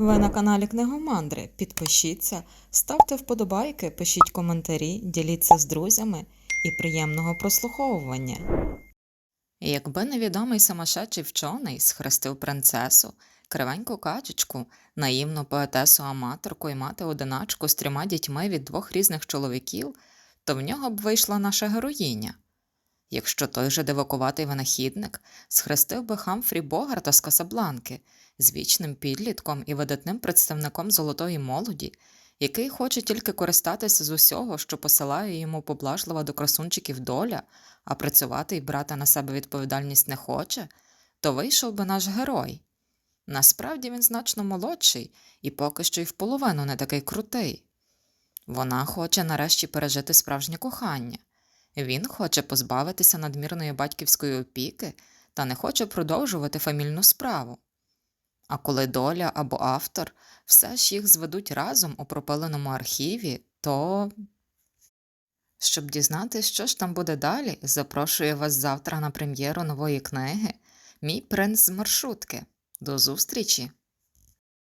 Ви на каналі Книгомандри. Підпишіться, ставте вподобайки, пишіть коментарі, діліться з друзями і приємного прослуховування. Якби невідомий самошедший вчений схрестив принцесу, кривеньку качечку, наївну поетесу аматорку і мати одиначку з трьома дітьми від двох різних чоловіків, то в нього б вийшла наша героїня. Якщо той же дивакуватий винахідник схрестив би Хамфрі Богарта з Касабланки з вічним підлітком і видатним представником золотої молоді, який хоче тільки користатися з усього, що посилає йому поблажлива до красунчиків доля, а працювати і брати на себе відповідальність не хоче, то вийшов би наш герой. Насправді він значно молодший і поки що й в половину не такий крутий. Вона хоче нарешті пережити справжнє кохання. Він хоче позбавитися надмірної батьківської опіки та не хоче продовжувати фамільну справу. А коли доля або автор все ж їх зведуть разом у пропиленому архіві, то. Щоб дізнатися, що ж там буде далі, запрошую вас завтра на прем'єру нової книги Мій принц з маршрутки. До зустрічі!